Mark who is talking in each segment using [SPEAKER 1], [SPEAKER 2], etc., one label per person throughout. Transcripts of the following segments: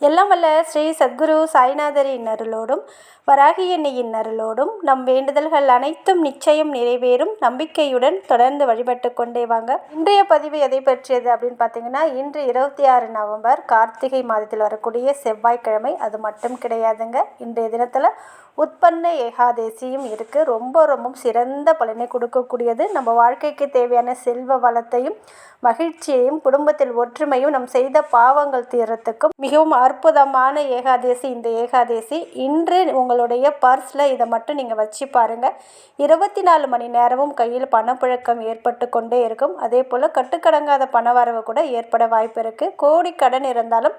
[SPEAKER 1] எல்லாம் வல்ல ஸ்ரீ சத்குரு சாய்நாதரின் அருளோடும் வராகி எண்ணியின் அருளோடும் நம் வேண்டுதல்கள் அனைத்தும் நிச்சயம் நிறைவேறும். நம்பிக்கையுடன் தொடர்ந்து வழிபட்டு கொண்டே வாங்க. இன்றைய பதிவு எதை பற்றியது அப்படின்னு பார்த்தீங்கன்னா இன்று இருபத்தி ஆறு நவம்பர் கார்த்திகை மாதத்தில் வரக்கூடிய செவ்வாய்க்கிழமை. அது மட்டும் கிடையாதுங்க. இன்றைய தினத்தில் உற்பன்ன ஏகாதேசியும் இருக்குது ரொம்ப ரொம்ப சிறந்த பலனை கொடுக்கக்கூடியது. நம்ம வாழ்க்கைக்கு தேவையான செல்வ வளத்தையும் மகிழ்ச்சியையும் குடும்பத்தில் ஒற்றுமையும் நம் செய்த பாவங்கள் தீரத்துக்கும் மிகவும் அற்புதமான ஏகாதேசி இந்த ஏகாதேசி இன்று உங்களுடைய பர்ஸில் இதை மட்டும் நீங்கள் வச்சு பாருங்கள் இருபத்தி நாலு மணி நேரமும் கையில் பணப்புழக்கம் ஏற்பட்டு கொண்டே இருக்கும். அதே போல் கட்டுக்கடங்காத பணவரவு கூட ஏற்பட வாய்ப்பு இருக்குது கோடி கடன் இருந்தாலும்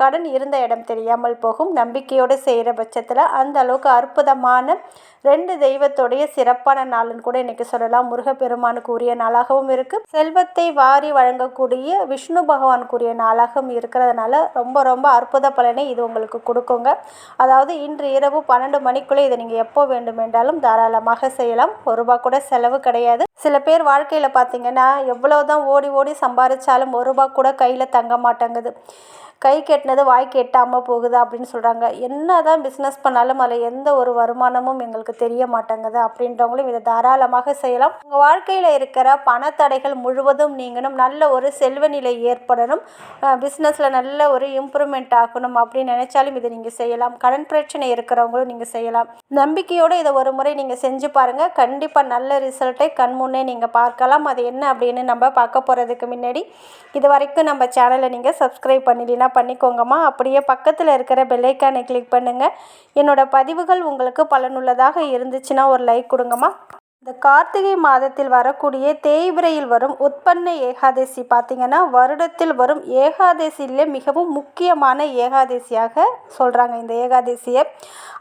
[SPEAKER 1] கடன் இருந்த இடம் தெரியாமல் போகும். நம்பிக்கையோடு செய்கிற பட்சத்தில் அந்த அளவுக்கு அற்புதமான ரெண்டு தெய்வத்துடைய சிறப்பான நாள்னு கூட இன்றைக்கி சொல்லலாம். முருகப்பெருமானுக்கு உரிய நாளாகவும் இருக்குது செல்வத்தை வாரி வழங்கக்கூடிய விஷ்ணு பகவானுக்குரிய நாளாகவும் இருக்கிறதுனால ரொம்ப ரொம்ப அற்புத பலனை இது உங்களுக்கு கொடுக்குங்க. அதாவது இன்று இரவு பன்னெண்டு மணிக்குள்ளே இதை நீங்கள் எப்போ வேண்டுமென்றாலும் தாராளமாக செய்யலாம். ஒரு ரூபா கூட செலவு கிடையாது. சில பேர் வாழ்க்கையில் பார்த்தீங்கன்னா எவ்வளோ தான் ஓடி ஓடி சம்பாதிச்சாலும் ஒரு ரூபா கூட கையில் தங்க மாட்டேங்குது. கை கெட்டினது வாய் கெட்டாமல் போகுது அப்படின்னு சொல்கிறாங்க என்ன தான் பிஸ்னஸ் பண்ணாலும் அதில் எந்த ஒரு வருமானமும் எங்களுக்கு தெரிய மாட்டேங்குது அப்படின்றவங்களும் இதை தாராளமாக செய்யலாம். உங்கள் வாழ்க்கையில் இருக்கிற பணத்தடைகள் முழுவதும் நீங்கணும். நல்ல ஒரு செல்வ நிலை ஏற்படணும் பிஸ்னஸில் நல்ல ஒரு இம்ப்ரூவ்மெண்ட் ஆகணும் அப்படின்னு நினைச்சாலும் இதை நீங்கள் செய்யலாம். கடன் பிரச்சனை இருக்கிறவங்களும் நீங்கள் செய்யலாம். நம்பிக்கையோடு இதை ஒரு முறை நீங்கள் செஞ்சு பாருங்கள் கண்டிப்பாக நல்ல ரிசல்ட்டை கண்முன்னே நீங்கள் பார்க்கலாம். அது என்ன அப்படின்னு நம்ம பார்க்க போகிறதுக்கு முன்னாடி இது வரைக்கும் நம்ம சேனலை நீங்கள் சப்ஸ்கிரைப் பண்ணிடலாம் பண்ணிக்கோங்கம்மா. அப்படியே பக்கத்தில் இருக்கிற பெல்லைக்கானை கிளிக் பண்ணுங்கள் என்னோடய பதிவுகள் உங்களுக்கு பலனுள்ளதாக இருந்துச்சுன்னா ஒரு லைக் கொடுங்கம்மா. இந்த கார்த்திகை மாதத்தில் வரக்கூடிய தேய்பிரையில் வரும் உற்பன்ன ஏகாதசி பார்த்திங்கன்னா வருடத்தில் வரும் ஏகாதசியிலே மிகவும் முக்கியமான ஏகாதசியாக சொல்கிறாங்க இந்த ஏகாதசியை.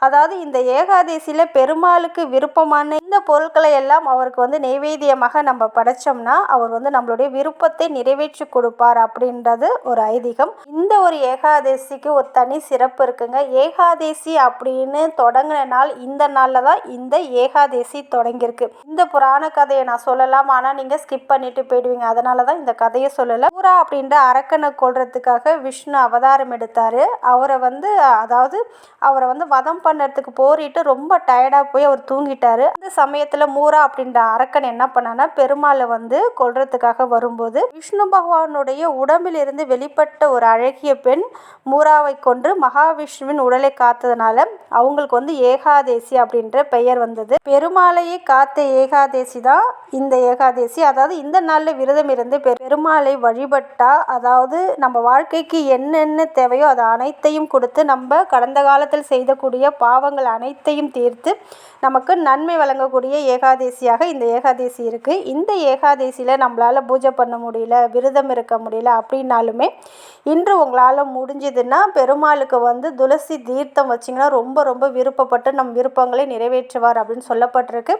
[SPEAKER 1] அதாவது இந்த ஏகாதசியில் பெருமாளுக்கு விருப்பமான இந்த பொருட்களை எல்லாம் அவருக்கு வந்து நெய்வேத்தியமாக நம்ம படைச்சோம்னா அவர் வந்து நம்மளுடைய விருப்பத்தை நிறைவேற்றி கொடுப்பார் அப்படின்றது ஒரு ஐதீகம். இந்த ஒரு ஏகாதசிக்கு ஒரு தனி சிறப்பு இருக்குங்க. ஏகாதசி அப்படின்னு தொடங்கின நாள் இந்த நாளில் தான் இந்த ஏகாதசி தொடங்கியிருக்கு. இந்த புராண கதையை நான் சொல்லலாம் ஆனால் நீங்கள் ஸ்கிப் பண்ணிட்டு போயிடுவீங்க. அதனால தான் இந்த கதையை சொல்லலை. பூரா அப்படின்ற அரக்கனை கொள்றதுக்காக விஷ்ணு அவதாரம் எடுத்தார். அவரை வந்து அதாவது அவரை வந்து வதம் பண்ணுறதுக்கு போரிட்டு ரொம்ப டயர்டாக போய் அவர் தூங்கிட்டாரு. அந்த சமயத்தில் மூரா அப்படின்ற அரக்கன் என்ன பண்ணான்னா பெருமாளை வந்து கொள்றதுக்காக வரும்போது விஷ்ணு பகவானுடைய உடம்பில் இருந்து வெளிப்பட்ட ஒரு அழகிய பெண் மூராவை கொன்று மகாவிஷ்ணுவின் உடலை காத்ததுனால அவங்களுக்கு வந்து ஏகாதேசி அப்படின்ற பெயர் வந்தது. பெருமாளையே காத்த ஏகாதேசி தான் இந்த ஏகாதேசி. அதாவது இந்த நாளில் விரதம் இருந்து பெருமாளை வழிபட்டால் அதாவது நம்ம வாழ்க்கைக்கு என்னென்ன தேவையோ அது அனைத்தையும் கொடுத்து நம்ம கடந்த காலத்தில் செய்தக்கூடிய பாவங்கள் அனைத்தையும் தீர்த்து நமக்கு நன்மை வழங்கக்கூடிய ஏகாதேசியாக இந்த ஏகாதேசி இருக்குது இந்த ஏகாதேசியில் நம்மளால் பூஜை பண்ண முடியல விரதம் இருக்க முடியல அப்படின்னாலுமே இன்று உங்களால் முடிஞ்சதுன்னா பெருமாளுக்கு வந்து துளசி தீர்த்தம் வச்சிங்கன்னா ரொம்ப ரொம்ப விருப்பப்பட்டு நம் விருப்பங்களை நிறைவேற்றுவார் அப்படின்னு சொல்லப்பட்டிருக்கு.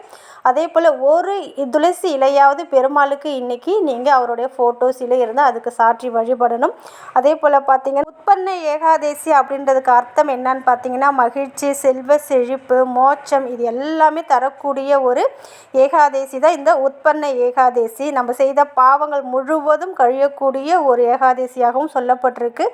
[SPEAKER 1] அதே போல் ஒரு துளசி இலையாவது பெருமாளுக்கு இன்றைக்கி நீங்கள் அவருடைய ஃபோட்டோஸ் இலை இருந்தால் அதுக்கு சாற்றி வழிபடணும். அதே போல் பார்த்தீங்கன்னா உற்பன்ன ஏகாதேசி அப்படின்றதுக்கு அர்த்தம் என்னன்னு பார்த்தீங்கன்னா மகிழ்ச்சி செல்வ செழிப்பு மோட்சம் இது எல்லாமே தரக்கூடிய ஒரு ஏகாதேசி தான் இந்த உற்பன்ன ஏகாதேசி. நம்ம செய்த பாவங்கள் முழுவதும் கழியக்கூடிய ஒரு ஏகாதேசியாகவும் சொல்லப்பட்டிருக்கு.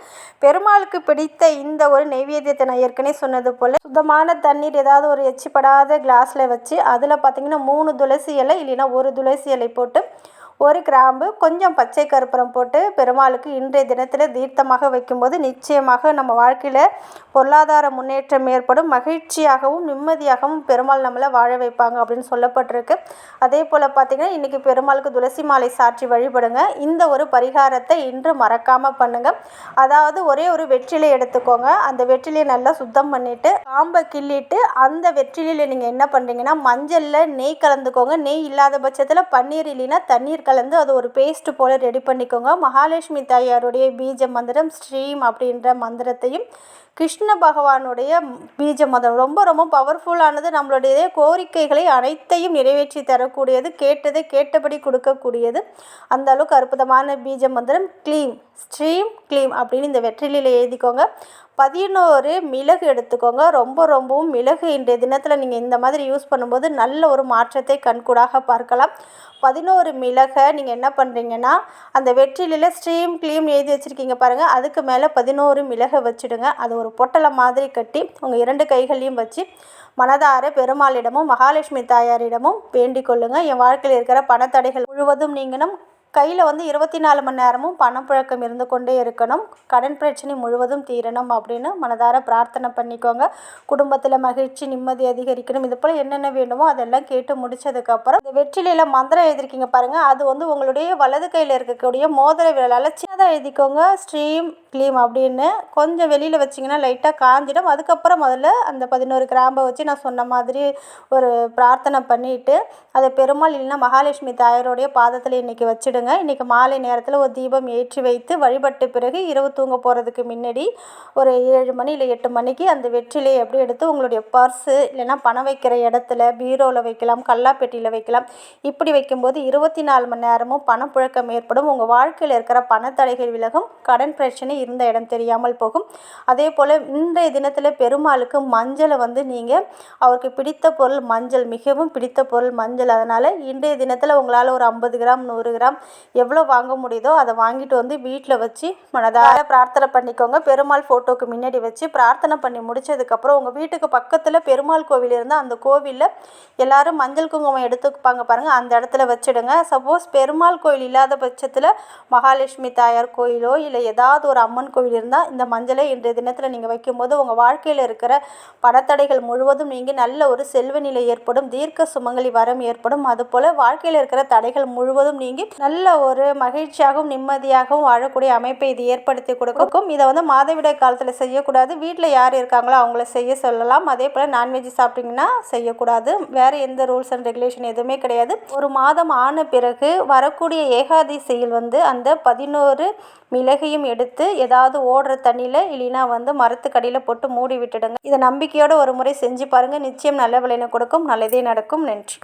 [SPEAKER 1] பெருமாளுக்கு பிடித்த இந்த ஒரு நெய்வேத்தியத்தை நான் ஏற்கனவே சொன்னது போல் சுத்தமான தண்ணீர் ஏதாவது ஒரு எச்சிப்படாத கிளாஸில் வச்சு அதில் பார்த்தீங்கன்னா மூணு துளசி இலை இல்லைன்னா ஒரு துளசி இலை போட்டு ஒரு கிராம்பு கொஞ்சம் பச்சை கருப்பூரம் போட்டு பெருமாளுக்கு இன்றைய தினத்தில் தீர்த்தமாக வைக்கும்போது நிச்சயமாக நம்ம வாழ்க்கையில் பொருளாதார முன்னேற்றம் ஏற்படும். மகிழ்ச்சியாகவும் நிம்மதியாகவும் பெருமாள் நம்மளை வாழ வைப்பாங்க அப்படின்னு சொல்லப்பட்டிருக்கு. அதே போல் பார்த்திங்கன்னா இன்றைக்கி பெருமாளுக்கு துளசி மாலை சாற்றி வழிபடுங்க. இந்த ஒரு பரிகாரத்தை இன்று மறக்காமல் பண்ணுங்கள் அதாவது ஒரே ஒரு வெற்றிலை எடுத்துக்கோங்க. அந்த வெற்றிலையை நல்லா சுத்தம் பண்ணிவிட்டு காம்பை கிள்ளிட்டு அந்த வெற்றிலையில் நீங்கள் என்ன பண்ணுறீங்கன்னா மஞ்சளில் நெய் கலந்துக்கோங்க. நெய் இல்லாத பட்சத்தில் பன்னீர் இல்லைன்னா தண்ணீர் கலந்து அது ஒரு பேஸ்ட் போல் ரெடி பண்ணிக்கோங்க. மகாலட்சுமி தாயாருடைய பீஜ மந்திரம் ஸ்ரீம் அப்படின்ற மந்திரத்தையும் கிருஷ்ண பகவானுடைய பீஜ மந்திரம் ரொம்ப ரொம்ப பவர்ஃபுல்லானது நம்மளுடைய கோரிக்கைகளை அனைத்தையும் நிறைவேற்றி தரக்கூடியது கேட்டதை கேட்டபடி கொடுக்கக்கூடியது. அந்த அளவுக்கு அற்புதமான பீஜ மந்திரம் க்ளீம் ஸ்ட்ரீம் க்ளீம் அப்படின்னு இந்த வெற்றிலையில் எழுதிக்கோங்க. பதினோரு மிளகு எடுத்துக்கோங்க. ரொம்ப ரொம்பவும் மிளகு இன்றைய தினத்தில் நீங்கள் இந்த மாதிரி யூஸ் பண்ணும்போது நல்ல ஒரு மாற்றத்தை கண்கூடாக பார்க்கலாம். பதினோரு மிளகை நீங்கள் என்ன பண்ணுறீங்கன்னா அந்த வெற்றிலையில் ஸ்ட்ரீம் க்ளீம் எழுதி வச்சுருக்கீங்க பாருங்கள் அதுக்கு மேலே பதினோரு மிளகை வச்சுடுங்க. அது ஒரு பொட்டலை மாதிரி கட்டி உங்கள் இரண்டு கைகளையும் வச்சு மனதார பெருமாளிடமும் மகாலட்சுமி தாயாரிடமும் வேண்டிக் கொள்ளுங்கள் என் வாழ்க்கையில் இருக்கிற பணத்தடைகள் முழுவதும் நீங்கினும் கையில் வந்து இருபத்தி நாலு மணி நேரமும் பணப்புழக்கம் இருந்து கொண்டே இருக்கணும். கடன் பிரச்சனை முழுவதும் தீரணும் அப்படின்னு மனதார பிரார்த்தனை பண்ணிக்கோங்க. குடும்பத்தில் மகிழ்ச்சி நிம்மதி அதிகரிக்கணும். இது போல் என்னென்ன வேண்டுமோ அதெல்லாம் கேட்டு முடிச்சதுக்கப்புறம் இந்த வெற்றிலையில் மந்திரம் எழுதிருக்கீங்க பாருங்கள் அது வந்து உங்களுடைய வலது கையில் இருக்கக்கூடிய மோதிர விரலால் சின்னதாக எழுதிக்கோங்க. ஸ்ட்ரீம் க்ளீம் அப்படின்னு கொஞ்சம் வெளியில் வச்சிங்கன்னா லைட்டாக காஞ்சிடும். அதுக்கப்புறம் முதல்ல அந்த பதினோரு கிராம்பை வச்சு நான் சொன்ன மாதிரி ஒரு பிரார்த்தனை பண்ணிவிட்டு அதை பெருமாள் இல்லைன்னா மகாலட்சுமி தாயாரோடைய பாதத்தில் இன்றைக்கி வச்சுடுங்க. இன்றைக்கி மாலை நேரத்தில் ஒரு தீபம் ஏற்றி வைத்து வழிபட்ட பிறகு இரவு தூங்க போகிறதுக்கு முன்னாடி ஒரு ஏழு மணி இல்லை எட்டு மணிக்கு அந்த வெற்றிலையை எப்படி எடுத்து உங்களுடைய பர்ஸு இல்லைன்னா பணம் வைக்கிற இடத்துல பீரோவில் வைக்கலாம் கல்லாப்பெட்டியில் வைக்கலாம். இப்படி வைக்கும்போது இருபத்தி நாலு மணி நேரமும் பணப்புழக்கம் ஏற்படும். உங்கள் வாழ்க்கையில் இருக்கிற பணத்தடைகள் விலகும். கடன் பிரச்சனை இருந்த இடம் தெரியாமல் போகும். அதே போல் இன்றைய தினத்தில் பெருமாளுக்கு மஞ்சளை வந்து நீங்கள் அவருக்கு பிடித்த பொருள் மஞ்சள் மிகவும் பிடித்த பொருள் மஞ்சள். அதனால் இன்றைய தினத்தில் உங்களால் ஒரு ஐம்பது கிராம் நூறு கிராம் எவ்வளோ வாங்க முடியுதோ அதை வாங்கிட்டு வந்து வீட்டில் வச்சு மனதார பிரார்த்தனை பண்ணிக்கோங்க. பெருமாள் ஃபோட்டோக்கு முன்னாடி வச்சு பிரார்த்தனை பண்ணி முடிச்சதுக்கப்புறம் உங்கள் வீட்டுக்கு பக்கத்தில் பெருமாள் கோவில் இருந்தால் அந்த கோவிலில் எல்லாரும் மஞ்சள் குங்குமம் எடுத்துப்பாங்க பாருங்கள் அந்த இடத்துல வச்சுடுங்க. சப்போஸ் பெருமாள் கோயில் இல்லாத பட்சத்தில் மகாலட்சுமி தாயார் கோயிலோ இல்லை ஏதாவது ஒரு அம்மன் கோவில் இருந்தால் இந்த மஞ்சளை இன்றைய தினத்தில் நீங்கள் வைக்கும்போது உங்கள் வாழ்க்கையில் இருக்கிற பணத்தடைகள் முழுவதும் நீங்கி நல்ல ஒரு செல்வ நிலை ஏற்படும் தீர்க்க சுமங்கலி வரம் ஏற்படும். அதுபோல் வாழ்க்கையில் இருக்கிற தடைகள் முழுவதும் நீங்கி நல்ல ஒரு மகிழ்ச்சியாகவும் நிம்மதியாகவும் வாழக்கூடிய அமைப்பை இது ஏற்படுத்தி கொடுக்கும். இதை வந்து மாதவிடாய் காலத்தில் செய்யக்கூடாது. வீட்டில் யார் இருக்காங்களோ அவங்கள செய்ய சொல்லலாம். அதே போல் நான்வெஜ் சாப்பிட்டீங்கன்னா செய்யக்கூடாது. வேறு எந்த ரூல்ஸ் அண்ட் ரெகுலேஷன் எதுவுமே கிடையாது. ஒரு மாதம் ஆன பிறகு வரக்கூடிய ஏகாதசியில் வந்து அந்த பதினோரு மிளகையும் எடுத்து ஏதாவது ஓடுற தண்ணியில் இல்லைன்னா வந்து மரத்துக்கடியில் போட்டு மூடி விட்டுடுங்க. இதை நம்பிக்கையோடு ஒரு முறை செஞ்சு பாருங்கள் நிச்சயம் நல்ல விலையினை கொடுக்கும். நல்லதே நடக்கும். நன்றி.